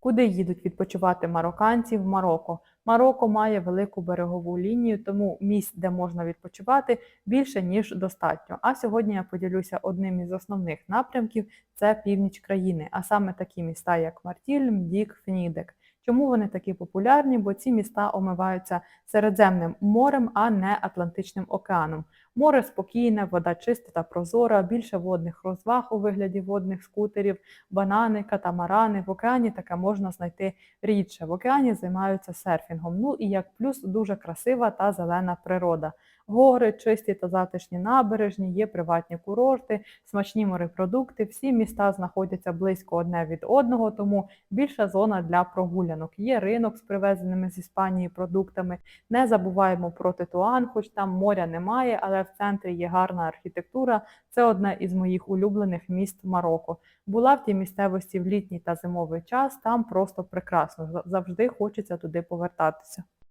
Куди їдуть відпочивати марокканці в Марокко? Марокко має велику берегову лінію, тому місць, де можна відпочивати, більше ніж достатньо. А сьогодні я поділюся одним із основних напрямків це північ країни, а саме такі міста, як Мартіль, Мдік, Фнідек. Чому вони такі популярні? Бо ці міста омиваються Середземним морем, а не Атлантичним океаном. Море спокійне, вода чиста та прозора, більше водних розваг у вигляді водних скутерів, банани, катамарани. В океані таке можна знайти рідше. В океані займаються серфінгом. Ну і як плюс дуже красива та зелена природа. Гори, чисті та затишні набережні, є приватні курорти, смачні морепродукти. Всі міста знаходяться близько одне від одного, тому більша зона для прогулянок. Є ринок з привезеними з Іспанії продуктами. Не забуваємо про Тетуан, хоч там моря немає, але в центрі є гарна архітектура. Це одне із моїх улюблених міст Марокко. Була в тій місцевості в літній та зимовий час. Там просто прекрасно. Завжди хочеться туди повертатися.